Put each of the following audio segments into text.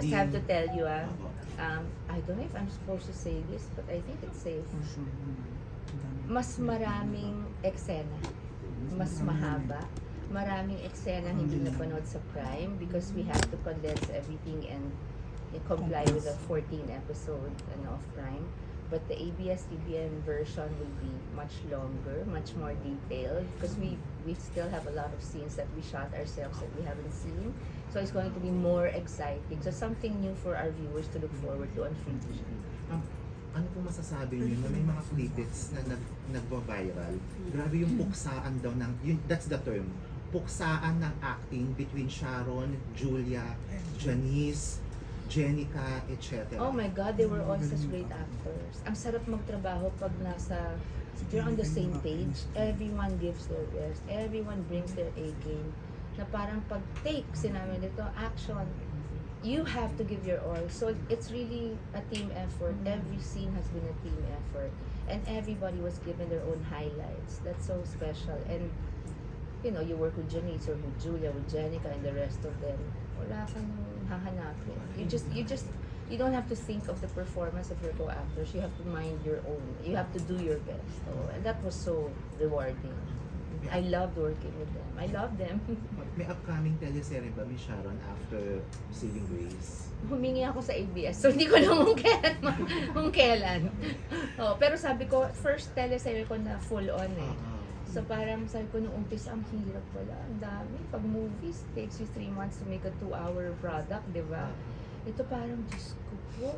just have to tell you, ah, um, I don't know if I'm supposed to say this, but I think it's safe. Dami. Mas maraming eksena, mas mahaba, maraming eksena hindi napanood sa Prime because we have to condense everything and uh, comply with the 14 episode ano, of Prime. But the ABS-CBN version will be much longer, much more detailed because we we still have a lot of scenes that we shot ourselves that we haven't seen. So it's going to be more exciting. So something new for our viewers to look forward to on Freeview. Ano po masasabi niyo na may mga snippets na nag, nagva-viral? Grabe yung puksaan daw ng, yun, that's the term, puksaan ng acting between Sharon, Julia, Janice, Jenica, etc. Oh my God, they were all such great actors. Ang sarap magtrabaho pag nasa, you're on the same page. Everyone gives their best. Everyone brings their A game. Na parang pag take, sinabi nito, action, you have to give your all. So it's really a team effort. Every scene has been a team effort. And everybody was given their own highlights. That's so special. And you know, you work with Janice or with Julia, with Jenica, and the rest of them. Wala kang hahanapin. You just, you just, you don't have to think of the performance of your co-actors. You have to mind your own. You have to do your best. So, and that was so rewarding. I loved working with them. I love them. May upcoming teleserye ba, Miss Sharon, after Saving Grace? Humingi ako sa ABS. So, hindi ko alam kung kailan. ma- Kung kailan. Oh, pero sabi ko, first teleserye ko na full on eh. Ah, So parang sabi ko nung umpisa, ang hirap pala, ang dami. Pag movies, takes you three months to make a two-hour product, di ba? Ito parang, Diyos ko po,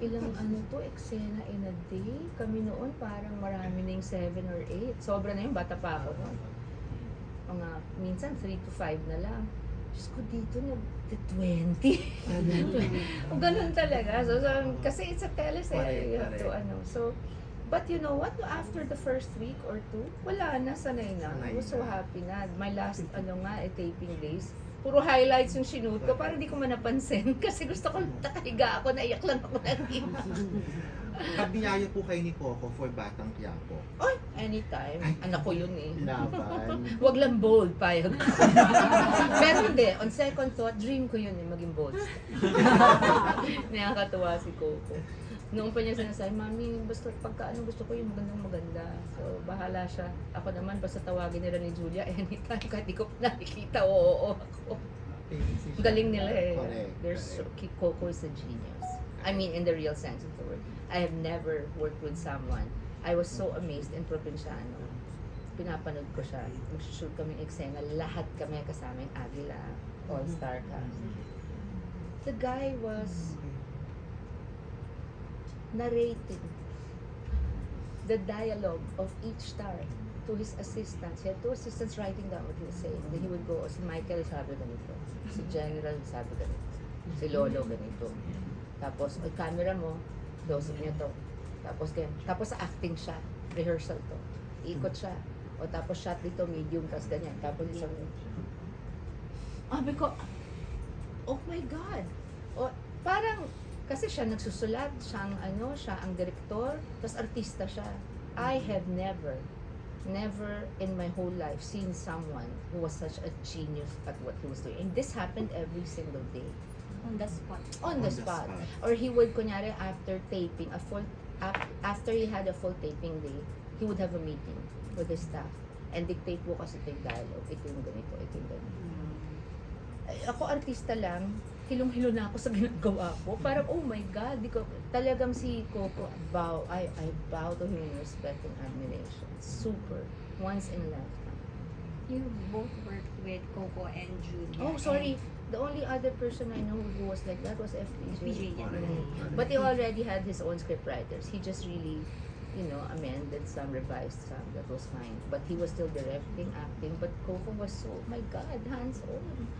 ilang ano to, eksena in a day. Kami noon parang marami na yung seven or eight. Sobra na yung bata pa ako noon. Mga, minsan three to five na lang. Diyos ko dito, nag-20. o ganun talaga. So, so, kasi it's a teleserye. You have to, ano. So, But you know what? After the first week or two, wala na, sanay na. I was so happy na. My last, ano nga, eh, taping days, puro highlights yung shoot ko para di ko man napansin. Kasi gusto ko, nakahiga ako, naiyak lang ako ng Pag niyaya po kayo ni Coco for Batang Quiapo, Oy, anytime. Anak ko yun eh. laban. Wag lang bold, payag. Pero hindi, on second thought, dream ko yun eh, maging bold. Nakakatuwa si Coco. Noong pa niya sinasabi, Mami, basta pagka ano gusto ko yung magandang maganda. So, bahala siya. Ako naman, basta tawagin nila ni Julia anytime, kahit di ko pa nakikita, oo, oo ako. Galing nila eh. Correct, They're so. Coco is a genius. I mean, in the real sense of the word. I have never worked with someone. I was so amazed in Provinciano. Pinapanood ko siya. Mag-shoot kami eksena. Lahat kami kasama yung Agila. All-star cast. The guy was narrating the dialogue of each star to his assistants. He had two assistants writing down what he was saying. Then he would go, "Oh, si Michael sabi ganito. Si General sabi ganito. Si Lolo ganito. Tapos, ang camera mo, close niyo to. Tapos, ganyan. Tapos, sa acting siya. Rehearsal to. Ikot siya. O tapos, shot dito, medium, tapos ganyan. Tapos, isang... Sabi ko, oh my God. O, parang, kasi siya nagsusulat, siya ang ano, siya ang direktor, tapos artista siya. I have never, never in my whole life seen someone who was such a genius at what he was doing. And this happened every single day. On the spot. On the spot. Or he would, kunyari, after taping, a full, af- after he had a full taping day, he would have a meeting with the staff. And dictate po kasi ito yung dialogue, ito yung ganito, ito yung ganito. Ay, ako artista lang, hilong-hilo na ako sa ginagawa ko. Parang, oh my God, di ko, talagang si Coco, bow, I, I bow to him in respect and admiration. Super. Once in a lifetime. You both worked with Coco and Julia. Oh, sorry. The only other person I know who was like that was FPJ. FPJ, yeah. But he already had his own script writers. He just really, you know, amended some, revised some. That was fine. But he was still directing, acting. But Coco was so, oh my God, hands-on.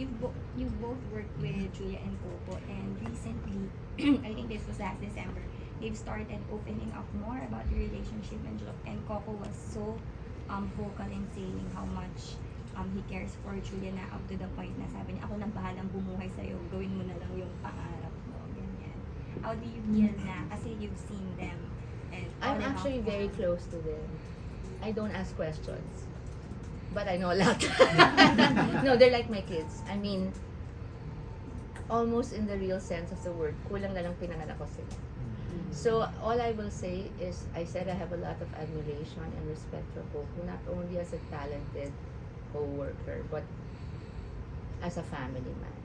You bo- you both worked with Julia and Coco, and recently, I think this was last December, they've started opening up more about the relationship and and Coco was so um vocal in saying how much um he cares for Julia na up to the point na sabi niya, ako nang bahalang bumuhay sa'yo, gawin mo na lang yung pangarap mo, ganyan. How do you feel na? Kasi you've seen them and I'm actually very close to them. I don't ask questions. But I know a lot. no, they're like my kids. I mean, almost in the real sense of the word, kulang na lang pinanganak ko sila. So, all I will say is, I said I have a lot of admiration and respect for Coco, not only as a talented co-worker, but as a family man.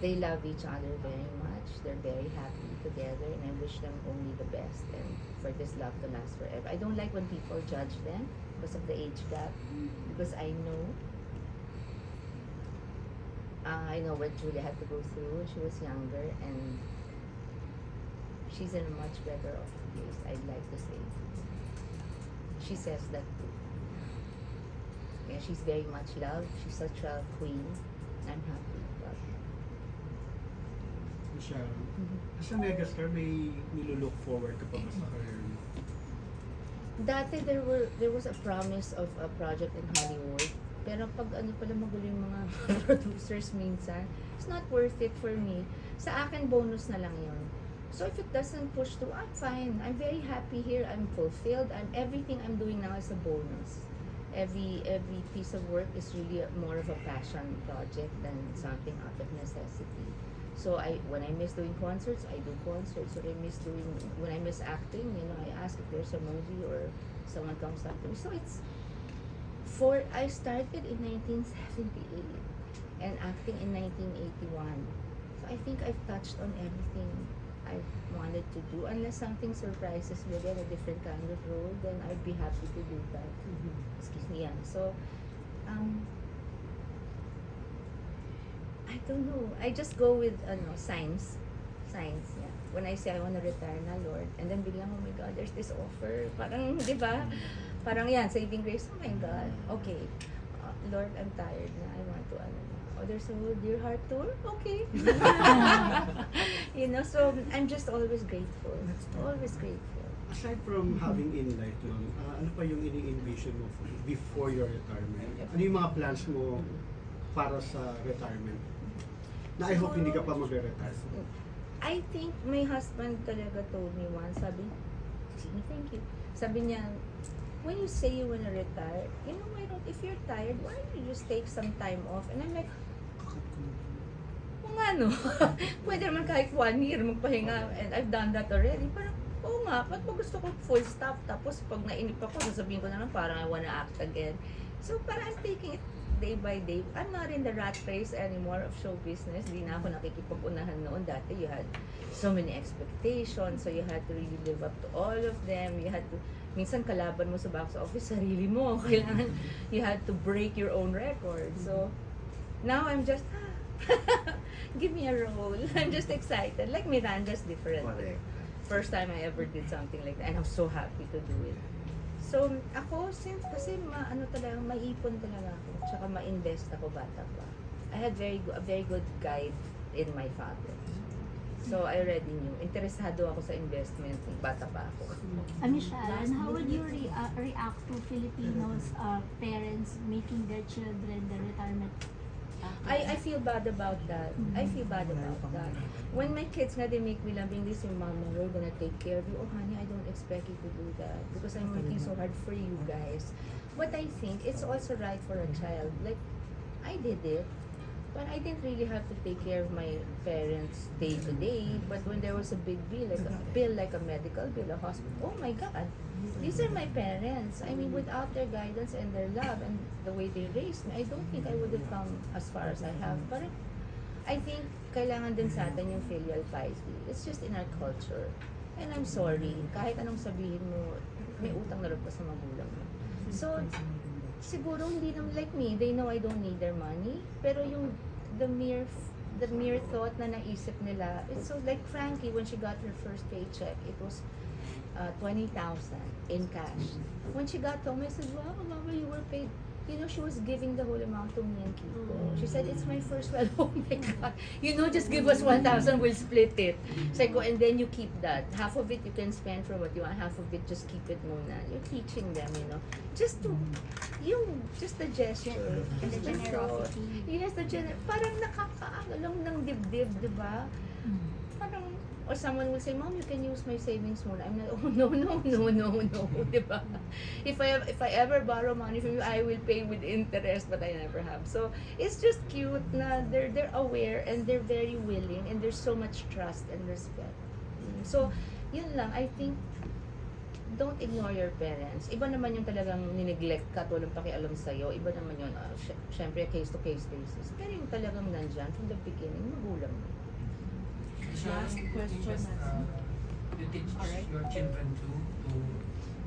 They love each other very much. They're very happy together, and I wish them only the best and for this love to last forever. I don't like when people judge them because of the age gap, because I know uh, I know what Julia had to go through when she was younger, and she's in a much better off place, I'd like to say. She says that too. Yeah, she's very much loved. She's such a queen. I'm happy. Michelle, sa Megastar, may nilulook forward ka pa ba sa career mo? Dati there were there was a promise of a project in Hollywood. Pero pag ano pala magulo yung mga producers minsan, it's not worth it for me. Sa akin, bonus na lang yun. So if it doesn't push through, I'm fine. I'm very happy here. I'm fulfilled. I'm everything I'm doing now is a bonus. Every every piece of work is really a- more of a passion project than something out of necessity. So I when I miss doing concerts, I do concerts. When I miss doing when I miss acting, you know, I ask if there's a movie or someone comes up to me. So it's for I started in 1978 and acting in 1981. So I think I've touched on everything I wanted to do. Unless something surprises me again, a different kind of role, then I'd be happy to do that. Excuse me, yeah. So, um, I don't know. I just go with ano, signs. Signs, yeah. When I say I want to retire na, Lord, and then biglang, oh my God, there's this offer. Parang, di ba? Parang yan, saving grace. Oh my God. Okay. Uh, Lord, I'm tired na. I want to, ano. Oh, there's a whole Dear Heart tour? Okay. you know, so I'm just always grateful. Always grateful. Aside from having in life, ma'am, ah, ano pa yung ini-envision mo for- before your retirement? Ano yung mga plans mo para sa retirement? Na I hope hindi ka pa mag-retire. I think my husband talaga told me once, sabi, "Sige, thank you. Sabi niya, when you say you wanna retire, you know, why don't, if you're tired, why don't you just take some time off? And I'm like, kung ano, pwede naman kahit one year magpahinga, and I've done that already. Parang, oo nga, ba't ba gusto ko full stop? Tapos pag nainip ako, sasabihin ko na lang, parang I wanna act again. So parang I'm taking it day by day. I'm not in the rat race anymore of show business. Di na ako nakikipag-unahan noon. Dati you had so many expectations, so you had to really live up to all of them. You had to, minsan kalaban mo sa box office, sarili mo. Kailangan, you had to break your own record. So, now I'm just, ah, give me a role. I'm just excited. Like Miranda's different. Correct. First time I ever did something like that. And I'm so happy to do it. So, ako, since kasi ma, ano talaga, maipon talaga ako. Tsaka ma-invest ako bata pa. I had very go- a very good guide in my father. So, I already knew. Interesado ako sa investment nung bata pa ako. Uh, Michelle, and how would you re- uh, react to Filipinos uh, parents making their children the retirement? Uh, I, I feel bad about that. I feel bad about that. When my kids nga, they make me loving this, yung mama, we're gonna take care of you. Oh, honey, I don't expect you to do that because I'm working so hard for you guys. But I think it's also right for a child. Like, I did it. But I didn't really have to take care of my parents day to day. But when there was a big bill, like a bill like a medical bill, a hospital, oh my God, these are my parents. I mean, without their guidance and their love and the way they raised me, I don't think I would have come as far as I have. But I think kailangan din sa atin yung filial piety. It's just in our culture. And I'm sorry, kahit anong sabihin mo, may utang na loob ka sa magulang mo. So, siguro hindi naman like me, they know I don't need their money, pero yung the mere the mere thought na naisip nila, it's so like Frankie when she got her first paycheck, it was uh, 20,000 in cash. When she got home, I said, wow, mama, you were paid. You know, she was giving the whole amount to me and Kiko. She said, it's my first well, oh my God. You know, just give us 1,000, we'll split it. Sabi ko, and then you keep that. Half of it you can spend for what you want, half of it just keep it muna. You're teaching them, you know. Just to, yung, just the gesture. And the just the thought. generosity. Yes, the gener- parang nakakaano lang ng dibdib, di ba? parang, or someone will say, Mom, you can use my savings muna. I'm like, oh, no, no, no, no, no, di ba? If I, if I ever borrow money from you, I will pay with interest, but I never have. So, it's just cute na they're, they're aware and they're very willing and there's so much trust and respect. So, yun lang, I think, don't ignore your parents. Iba naman yung talagang nineglect ka, at walang pakialam sa'yo. Iba naman yun, uh, sy- syempre, case-to-case basis. Pero yung talagang nandyan, from the beginning, magulang mo. Last question, Uh, you teach Alright. your children to to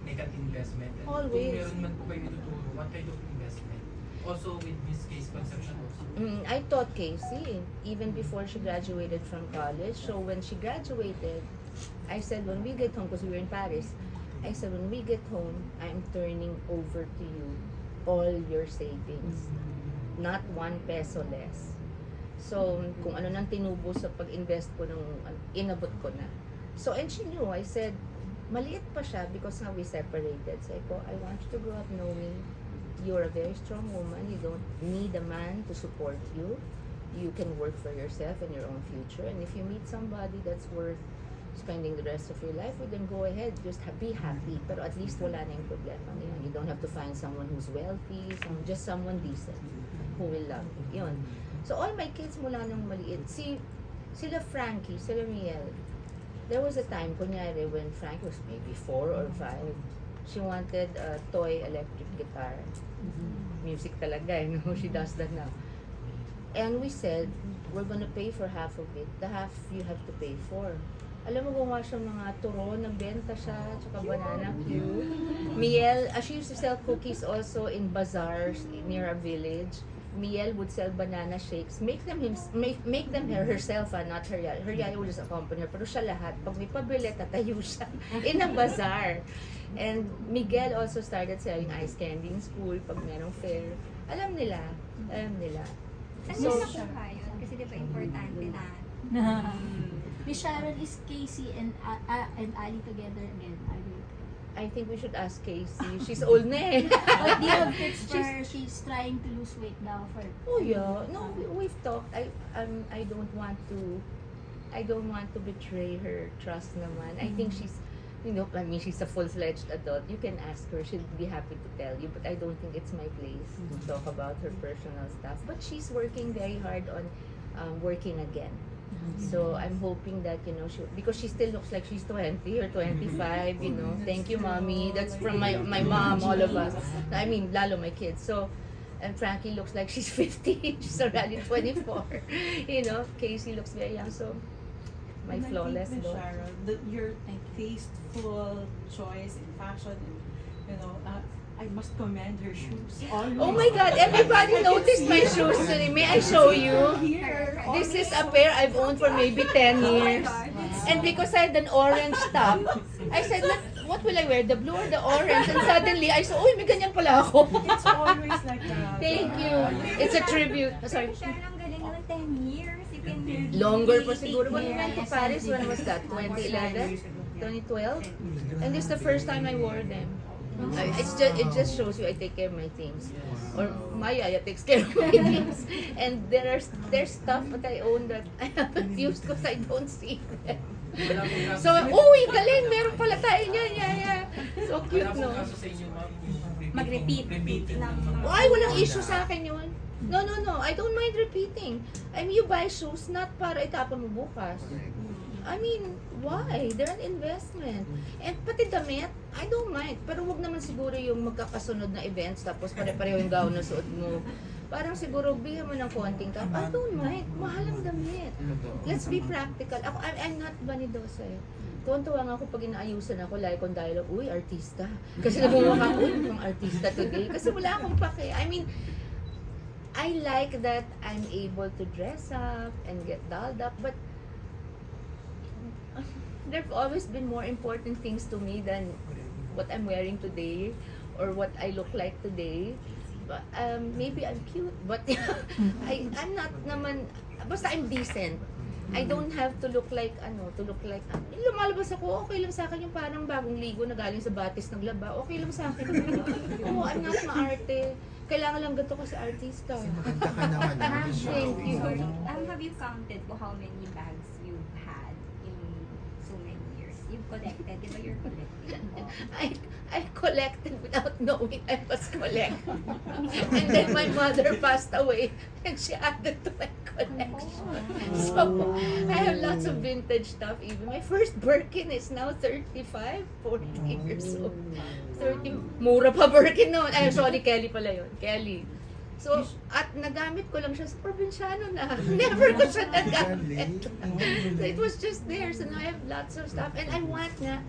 make an investment. And Always. Kung meron man po kayo ituturo, what kind of investment? Also with Miss Case Conception also. Mm, I taught Casey even before she graduated from college. So when she graduated, I said when we get home, because we were in Paris, I said when we get home, I'm turning over to you all your savings. Not one peso less. So, kung ano nang tinubo sa pag-invest ko nung an- inabot ko na. So, and she knew, I said, maliit pa siya because nga we separated. Sabi ko, I want you to grow up knowing you're a very strong woman. You don't need a man to support you. You can work for yourself and your own future. And if you meet somebody that's worth spending the rest of your life with, then go ahead. Just ha- be happy. Pero at least wala na yung problema. You don't have to find someone who's wealthy, some, just someone decent who will love you. Yun. So all my kids mula nung maliit, si sila Frankie, sila Miel, there was a time, kunyari, when Frankie was maybe four or five, she wanted a toy electric guitar. Music talaga, you know, she does that now. And we said, we're gonna pay for half of it. The half you have to pay for. Alam mo, gumawa siya mga turon, nagbenta siya, tsaka banana cue. Miel, uh, she used to sell cookies also in bazaars near a village. Miel would sell banana shakes. Make them him, make, make them her herself, ah, not her yaya. Her yaya would just accompany her. Pero siya lahat. Pag may pabili, tatayo siya in a bazaar. And Miguel also started selling ice candy in school pag merong fair. Alam nila. Alam nila. Saan So- nakuha yun? Kasi di ba importante na Miss Sharon, is Casey and uh, uh, and Ali together again? Are? I think we should ask Casey. She's old na eh. But do you have tips for she's trying to lose weight now for Oh yeah, no, we, we've talked. I um I don't want to, I don't want to betray her trust naman. I think she's, you know, I mean she's a full-fledged adult. You can ask her; she'd be happy to tell you. But I don't think it's my place to talk about her personal stuff. But she's working very hard on um, working again. So I'm hoping that you know she because she still looks like she's 20 or 25. You know, thank you, mommy. That's from my my mom, all of us. I mean, lalo my kids. So. And Frankie looks like she's 50. she's already 24. you know, Casey looks very young. So, my And I think, flawless Miss look. Sharon, the, your tasteful choice in fashion, and, you know, uh, I must commend your shoes. Always. Oh my God! Everybody noticed my shoes today. May I show you? Here, This is a pair I've owned for maybe 10 years. And because I had an orange top, I said, "What- what will I wear? The blue or the orange? And suddenly, I saw, uy, may ganyan pala ako. It's always like that. Thank you. It's a tribute. Oh, sorry. Sharon, ang galing naman 10 years. You can Longer pa siguro. When we went to. Paris, when was that? 2011? 2012? And this is the first time I wore them. I- It's just, it just shows you I take care of my things. Or my yaya takes care of my things. And there are there's stuff that I own that I haven't used because I don't see them. So, sa- uy, galing! Meron pala tayo niyan, yaya. So cute, no? Mag-repeat Oh, ay, walang issue sa akin yun. No, no, no. I don't mind repeating. I mean, you buy shoes not para itapon mo bukas. I mean, why? They're an investment. And pati damit, I don't mind. Pero wag naman siguro yung magkakasunod na events tapos pare-pareho yung gown na suot mo. Parang siguro bigyan mo ng konting tap. I don't mind. Mahal ang damit. Let's be practical. Ako, I'm, I'm not vanidosa eh. Tuwan-tuwa nga ako pag inaayusan ako, like on dialogue, uy, artista. Kasi nabumuha ko, uy, mukhang artista today. Kasi wala akong pake. I mean, I like that I'm able to dress up and get dolled up, but there've always been more important things to me than what I'm wearing today or what I look like today. But, um, maybe I'm cute, but I, I'm not naman, basta I'm decent. I don't have to look like, ano, to look like, uh, lumalabas ako, okay lang sa akin yung parang bagong ligo na galing sa batis ng laba, okay lang sa akin. Oo, I'm not maarte. Kailangan lang ganito kasi artista. Kasi maganda ka naman, ah, Thank you. Um, have you counted po how many bags you've had so many years. You've collected, di ba you're collecting? Oh. I I collected without knowing I was collecting. and then my mother passed away and she added to my collection. So I have lots of vintage stuff even. My first Birkin is now 35, 40 years old. 30, mura pa Birkin noon. Ay, sorry, Kelly pala yun. Kelly. So, at nagamit ko lang siya sa probinsyano na. Never ko siya nagamit. so it was just there. So now I have lots of stuff. And I want nga,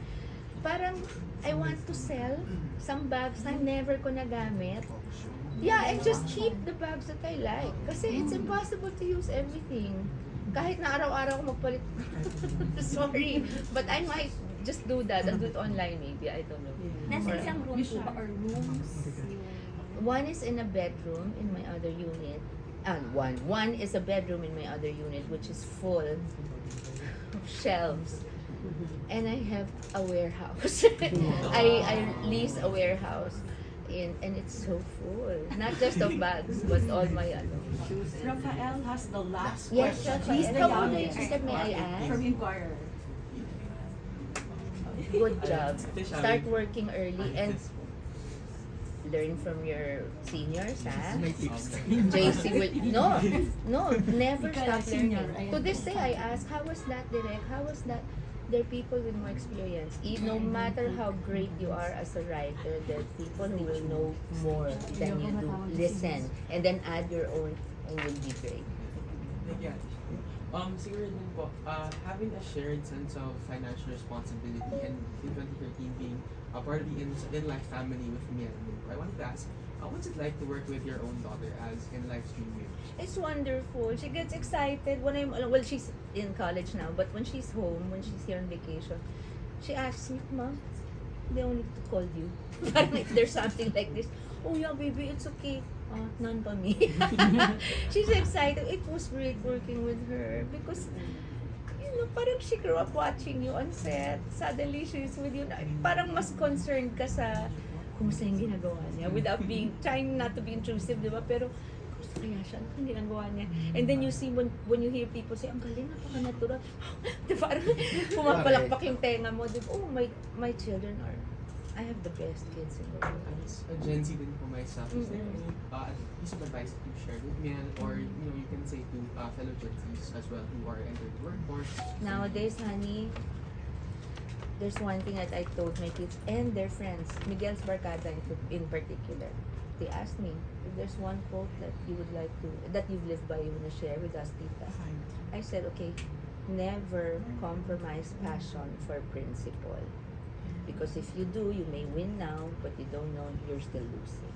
parang I want to sell some bags na never ko nagamit. Yeah, and just keep the bags that I like. Kasi it's impossible to use everything. Kahit na araw-araw ko magpalit. Sorry. But I might just do that. I'll do it online maybe. I don't know. Nasa isang room po ba or rooms? Yung... One is in a bedroom in my other unit. And one. One is a bedroom in my other unit, which is full of shelves. And I have a warehouse. I, I lease a warehouse. In, and it's so full. Not just of bags, but all my ano. Rafael has the last Yes, question. Rafael. He's the How old are you, youngest. sister? May I ask? From Inquirer. Good job. Start working early and learn from your seniors, ha? Tips. JC will no no never stop learning. To this day I ask how was that direct? How was that there are people with more experience. E- No matter how great you are as a writer, there are people who will know more than you do. Listen and then add your own and you'll be great. Um, siguro po, uh, having a shared sense of financial responsibility and in 2013 being a part of the in, in-life family with me and I wanted to ask, uh, what's it like to work with your own daughter as in-life stream It's wonderful. She gets excited when I'm well. She's in college now, but when she's home, when she's here on vacation, she asks me, "Mom, they only to call you. Parang if there's something like this, oh yeah, baby, it's okay. Uh, none pa me. she's excited. It was great working with her because you know, parang she grew up watching you on set. Suddenly, she's with you. Parang mas concerned ka sa kumusta yung ginagawa niya without being, trying not to be intrusive, di ba? Pero, kumusta kaya siya? Ano ginagawa niya? And then you see, when, when you hear people say, ang galing, napaka-natural. di ba? Pumapalakpak yung tenga mo. Di ba? Oh, my, my children are, I have the best kids in the world. As a Gen Z din po myself, Mhm. any uh, piece of advice that you shared with me and- or you know you can say to uh, fellow Gen Zs as well who are entering the workforce? Nowadays, honey, there's one thing that I told my kids and their friends, Miguel's Barcada in, in particular. They asked me if there's one quote that you would like to, that you've lived by, you want to share with us, Tita. I said, okay, never compromise passion for principle. Because if you do, you may win now, but you don't know you're still losing.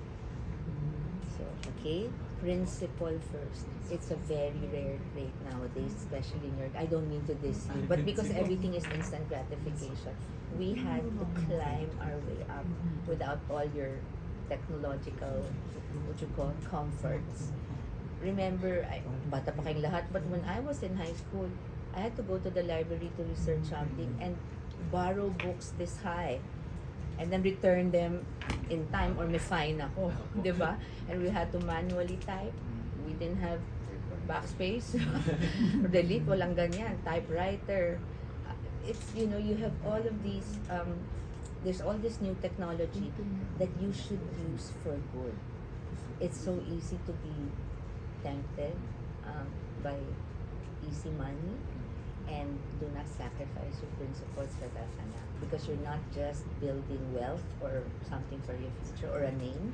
So, okay, principle first. It's a very rare trait nowadays, especially in your. I don't mean to diss you, but because everything is instant gratification, we had to climb our way up without all your technological, what you call, comforts. Remember, I, bata pa kayong lahat, but when I was in high school, I had to go to the library to research something and borrow books this high and then return them in time or may fine ako, di ba? And we had to manually type. We didn't have backspace or delete, walang ganyan. Typewriter. It's, you know, you have all of these, um, there's all this new technology that you should use for good. It's so easy to be tempted um, by easy money and do not sacrifice your principles for that anak because you're not just building wealth or something for your future or a name.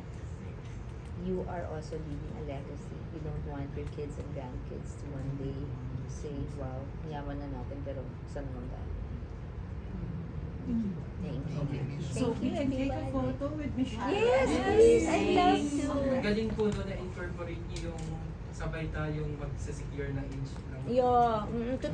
You are also leaving a legacy. You don't want your kids and grandkids to one day say wow yaman na natin pero saan naman thank you So Thank we you, can take a everybody. photo with Michelle. Yes, please. I'd love to. Ang galing po doon na incorporate niyo yung sabay tayong magsasecure ng inch ng Yeah, mm, totoo